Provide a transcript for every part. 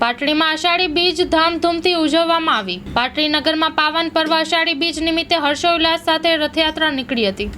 પાટડીમાં આષાઢી બીજ ધામધૂમથી ઉજવવામાં આવી. પાટડી નગરમાં પાવન પર્વ આષાઢી બીજ નિમિત્તે હર્ષોલ્લાસ સાથે રથયાત્રા નીકળી હતી.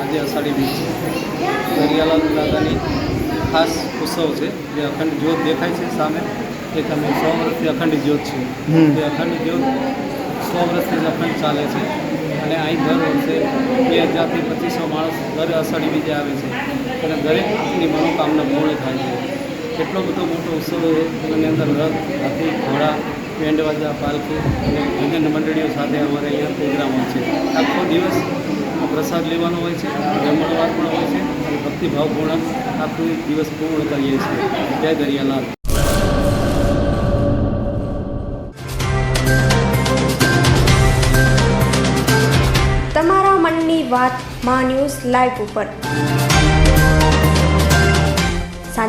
આજે અષાઢી બીજ દરિયાલાલ દાદાની ખાસ ઉત્સવ છે. જે અખંડ જ્યોત દેખાય છે સામે. એ તમે સો વર્ષથી અખંડ જ્યોત છે એ અખંડ જ્યોત સો વર્ષથી જ અખંડ ચાલે છે. અને અહીં દર વર્ષે બે હજારથી પચીસો માણસ દર અષાઢી બીજે આવે છે. અને દરેકની મનોકામના પૂર્ણ થાય છે. એટલો બધો મોટો ઉત્સવ છે એની અંદર રથ હાથી ઘોડા પેન્ડવાજા પાલખી અને ભજન મંડળીઓ સાથે અમારે અહીંયા પ્રોગ્રામ હોય છે. આખો દિવસ પ્રસાદ લેવાનો હોય છે જમણવાર પણ હોય છે અને ભક્તિભાવપૂર્ણ આખો દિવસ પૂર્ણ કરીએ છીએ. જય દરિયાલાલ. તમારા મનની વાત મા ન્યૂઝ લાઈવ ઉપર.